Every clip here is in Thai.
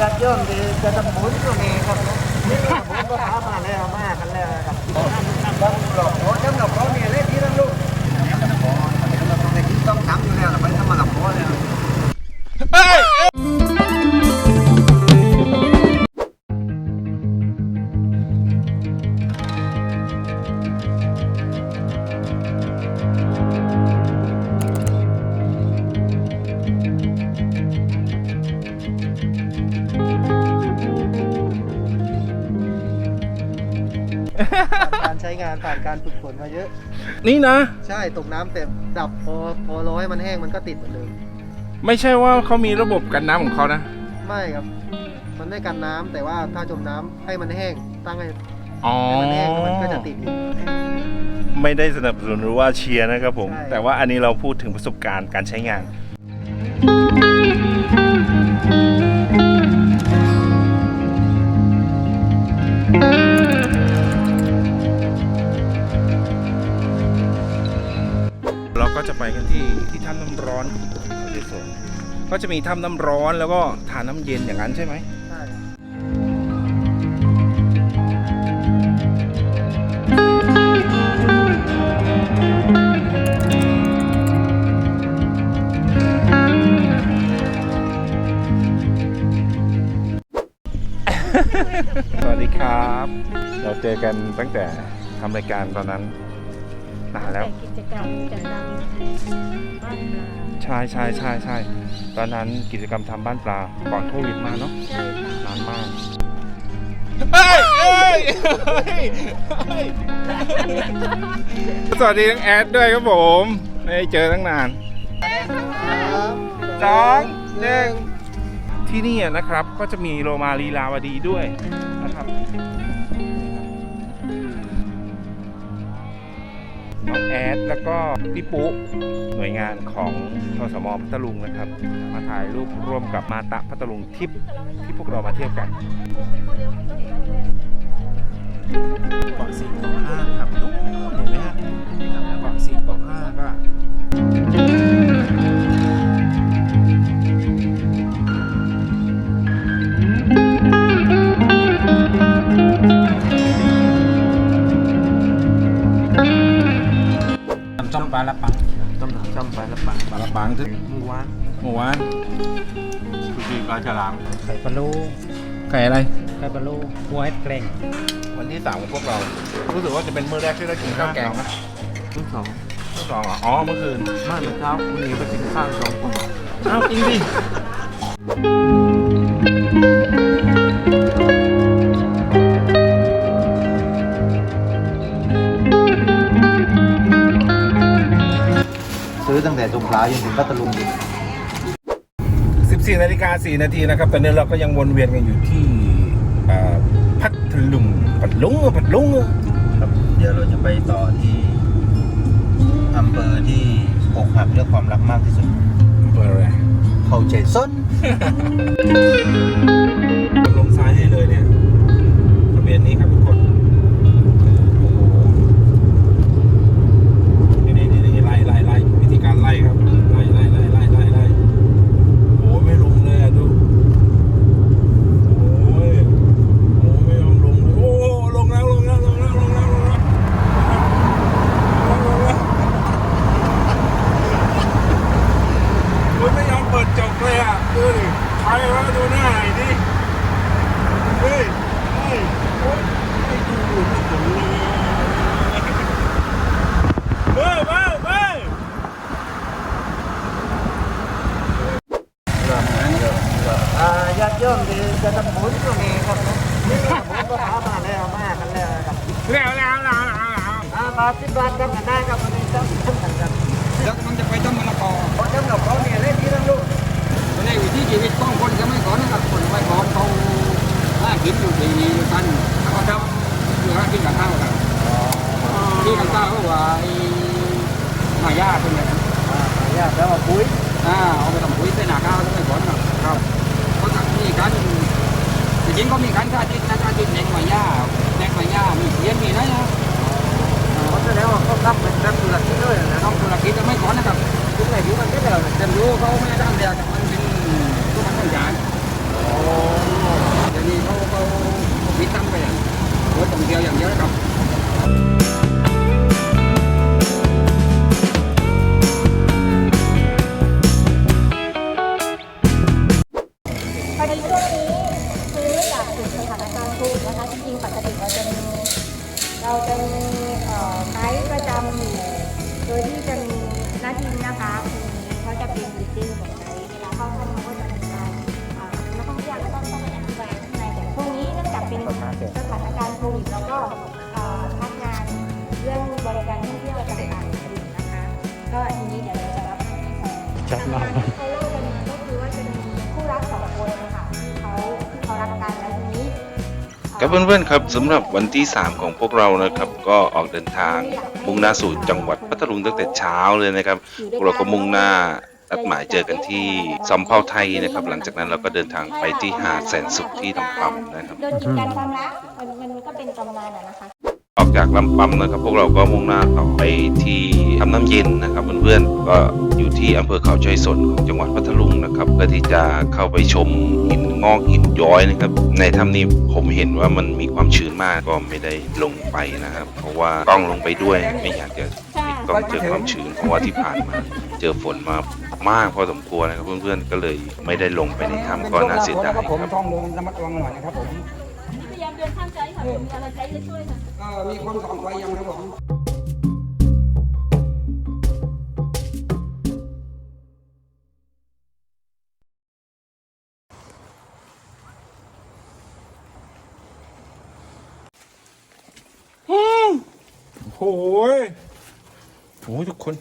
ญาติโยมดีจะทำบุญตรงนี้ครับนี่ผมก็พามาแล้วมากันแล้วครับต้องหลอกโอ้จำหลอกเขาเนี่ยเล่นที่นั่นลูกต้องทำอยู่แล้วไม่ทำมาหลอกเขาแล้ว งานผ่านการฝึกฝนมาเยอะ นี่นะ ใช่ตกน้ำแต่ดับพอพอรอให้มันแห้งมันก็ติดเหมือนเดิมไม่ใช่ว่าเขามีระบบกันน้ำของเขานะ ไม่ครับ มันไม่กันน้ำแต่ว่าถ้าจมน้ำให้มันแห้งตั้งให้อ๋อ ให้มันแห้งแล้วมันก็จะติดอีก ไม่ได้สนับสนุนหรือว่าเชียร์นะครับผม ใช่ แต่ว่าอันนี้เราพูดถึงประสบการณ์การใช้งานเร ถ้ำน้ำร้อนที่สวนก็จะมีถ้ำน้ำร้อนแล้วก็ทานน้ำเย็นอย่างนั้นใช่ไหมใช่สวัสดีครับ เราเจอกันตั้งแต่ทำรายการตอนนั้นนานแล้วกิจกรรมจะนำบ้านปลา ใช่ใช่ใช่ใช่ตอนนั้นกิจกรรมทำบ้านปลาก่อนโควิดมาเนาะใช่ค่ะนานมากเฮ้ยเฮ้ยเฮ้ยสวัสดีทั้งแอดด้วยครับผมไม่ได้เจอตั้งนานสองหนึ่งที่นี่นะครับก็จะมีโรมาลีลาวดีด้วยนะครับ น้องแอดแล้วก็พี่ปุ๊หน่วยงานของทสมพัทลุงนะครับ มาถ่ายรูปร่วมกับมาตะพัทลุงทิพย์ที่พวกเรามาเที่ยวกัน ปังต้มจ้อมปลาละปังปลาละปังถึงหมูหวานหมูหวานสุกี้ปลาฉลามไข่ปลาลูไก่อะไรไข่ปลาลูหัวเห็ดแกล้งวันที่สามของพวกเรา รู้สึกว่าจะเป็นมื้อแรกที่ได้กินข้าวแกงนะทุกสองมื้อสองเหรออ๋อเมื่อคืนไม่เมื่อเช้าวันนี้ไปกินข้าวสองคนอ้าวจริงดิ จนถึงพัทลุง14นาฬิกา4นาทีนะครับ ตอนนี้เราก็ยังวนเวียนกันอยู่ที่อ่าพัทลุงพัทลุงพัทลุงครับ เดี๋ยวเราจะไปต่อที่อำเภอที่อกหักเรื่องความรักมากที่สุดเปิดอะไรเขาใจส้นลงซ้ายให้เลยเนี่ยทะเบียนนี้ครับทุกคนโอ้โหนี่นี่นี่นี่ไล่ไล่ไล่วิธีการไล่ครับไล่ไล่ไล่ไล่ไล่ไล่โอ้ยไม่ลงเลยอะดูโอ้ยโอ้ยไม่ยอมลงเลยโอ้ลงแล้วลงแล้วลงแล้วลงแล้วลงแล้วลงแล้วโอ้ยไม่ยอมเปิดจบเลยอะดูดิใครวะดู หน้าหน่อยดิเฮ้ยเฮ้ยโอ้ยไม่ดูไม่ดูเลยเฮ้ยเฮ้ยเฮ้ยอ่าญาติโยมที่จะทำบุญตรงนี้ครับนี่ผมก็พามาแล้วมากันแล้วครับแล้วแล้วแล้วแล้วแล้วอ่ามาที่บ้านกันได้ครับวันนี้ต้องทำกันครับแล้วมันจะไปต้มมะละกอเพราะจำหลอกเขาเนี่ยเล่นที่นั่นลูก ในวิถีชีวิตของคนสมัยก่อนนะครับคนสมัยก่อนเขาหากินอยู่ที่นี่กันเขาทำอยู่หากินกับข้าวกันที่กับข้าวก็ว่าไอ้หมายาเป็นไงอ่าญาติแล้วมาคุยอ่าเอาไปทำปุ๋ยใส่หนาข้าวสมัยก่อนนะครับเขาทำมีการจริงๆก็มีการฆ่าจิ้นนะฆ่าจิ้นแดงหมายาแดงหมายามีเทียนมีนะนะเขาแสดงว่าเขาทำเป็นนักธุรกิจเลยนะต้องธุรกิจสมัยก่อนนะครับทุกไหนที่มันไม่ได้เราแต่รู้เขาไม่ได้ทำเดียว องจานเนี้เขาเขาพิตั้งไปอย่างรถตรงเดียวอย่างเดียวนะครับพอดีช่วนี้คือจากสถานการณ์โควิดนะคะจริงๆปกติเราจะมีเราจะมีเอ่ประจำอโดยที่จะมีหน้าที่นะคะคือเขาจะเป็นดีเจของไกด์เวลาเข้าห้องเขาก็จะ ก็ต้องต้องไปอธิบายข้างในแต่ช่วงนี้เนื่องจากเป็นสถานการณ์โควิดแล้วก็พักงานเรื่องบริการท่องเที่ยวต่างๆอยู่นะคะ ก็ทีนี้เดี๋ยวเราจะรับงานที่สองจัดที่เขาเล่ากันมาก็คือว่าจะมีคู่รักสองคนค่ะที่เขาที่เขารักกันแล้วทีนี้กับเพื่อนๆครับสำหรับวันที่ 3 ของพวกเรานะครับ ก็ออกเดินทางมุ่งหน้าสู่จังหวัดพัทลุงตั้งแต่เช้าเลยนะครับพวกเราก็มุ่งหน้า นัดหมายเจอกันที่สำเภาไทยนะครับ หลังจากนั้นเราก็เดินทางไปที่หาดแสนสุขที่ลำปำนะครับโดนกีดกันความรักมันมันก็เป็นตำนานอะนะคะ ออกจากลำปำนะครับ พวกเราก็มุ่งหน้าต่อไปที่ทำน้ำเย็นนะครับเพื่อนๆก็อยู่ที่อำเภอเขาชัยสนของจังหวัดพัทลุงนะครับเพื่อที่จะเข้าไปชมหินงอกหินย้อยนะครับ ในถ้ำนี้ผมเห็นว่ามันมีความชื้นมากก็ไม่ได้ลงไปนะครับ เพราะว่ากล้องลงไปด้วยไม่อยากจะ ติดกล้องเจอความชื้นเพราะว่าที่ผ่านมา เจอฝนมามากพอสมควรนะครับเพื่อนๆก็เลยไม่ได้ลงไปในถ้ำก็น่าเสียดายครับผมครับต้องเดินระมัดระวังหน่อยนะครับผมพยายามเดินข้ามใจค่ะผมมีอะไรใจจะช่วยค่ะก็มีคนส่องไฟยังครับผมโอ้โหย โอ้ทุกคน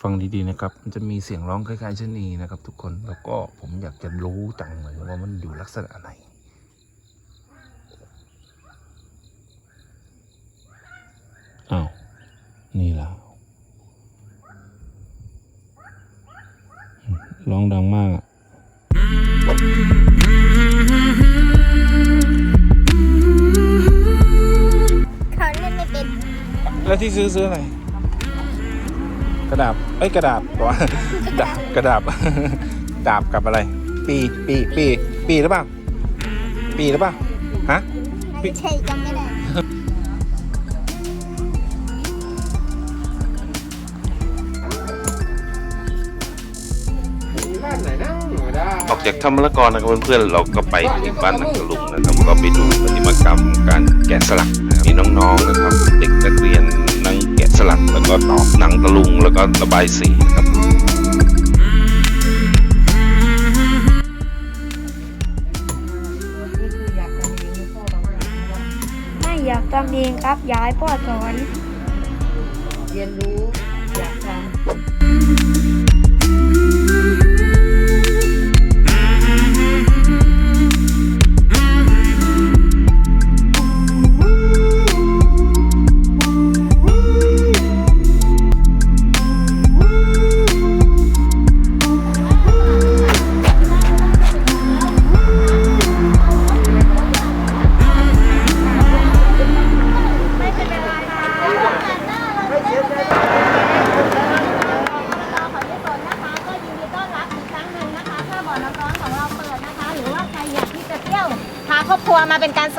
ฟังดีๆนะครับ มันจะมีเสียงร้องคล้ายๆชนีนะครับ ทุกคนแล้วก็ผมอยากจะรู้จังเลยว่ามันอยู่ลักษณะไหนอ้าว นี่แล้วร้องดังมากอะ เขาเล่นไม่เป็นแล้วที่ซื้อซื้ออะไร กระดาษเอ้ยกระดาษตัวดาบกระดาบ ดาบกับอะไร ปีปีปีปีหรือเปล่า ปีหรือเปล่า ฮะ ไม่ใช่จำไม่ได้ ออกจากถ้ำมะละกอนะครับเพื่อนๆเราก็ไปที่บ้านหนังตะลุงนะครับก็ไปดูปฏิมากรรมการแกะสลักนะครับมีน้องๆนะครับเด็กนักเรียนนั่งแกะสลักแล้วก็ตอกหนังตะลุงแล้วก็ระบายสีนะครับไม่อยากทำเองครับอยากให้พ่อสอนเรียนรู้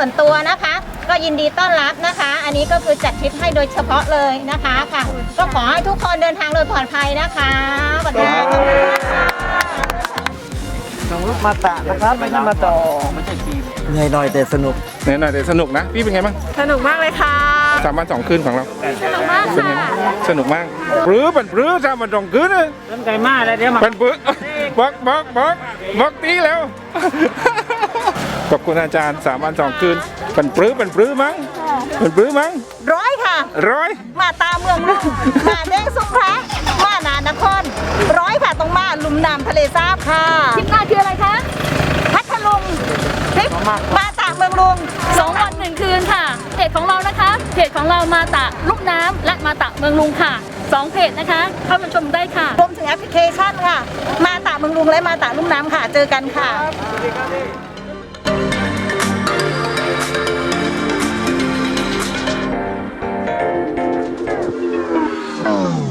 ส่วนตัวนะคะ ก็ยินดีต้อนรับนะคะ อันนี้ก็คือจัดทริปให้โดยเฉพาะเลยนะคะค่ะ ก็ขอให้ทุกคนเดินทางโดยปลอดภัยนะคะขอบคุณค่ะส่งลูกมาตะนะครับไม่ใช่มาต่อเหนื่อยหน่อยแต่สนุกไหนหน่อยเดี๋ยวสนุกนะ พี่เป็นไงบ้างสนุกมากเลยค่ะสามวันสองคืนของเราสนุกมากเป็นไงค่ะบ้างสนุกมากปรื้อปันปรื้อสามวันสองคืนเลยเริ่มใจมากแล้วเดี๋ยวมาปันปรื้อบอกบอกบอกบอกตีแล้ว ขอบคุณอาจารย์สามวันสองคืนปันปรื้อปันปรื้อมั้งปันปรื้อมั้งร้อยค่ะ ร้อย มาตาเมืองลุงมาเด้งสุพระมานานคร ร้อยค่ะตรงมาลุมน้ำทะเลสาบค่ะทริปหน้าคืออะไรคะพัทลุงทริปมาตากเมืองลุงสองวันหนึ่งคืนค่ะเพจของเรานะคะเพจของเรามาตะลูกน้ำและมาตะเมืองลุงค่ะสองเพจนะคะ เข้ามาชมได้ค่ะรวมถึงแอปพลิเคชันค่ะ มาตากเมืองลุงและมาตากลุงน้ำค่ะ เจอกันค่ะสวัสดีครับพี่ Oh.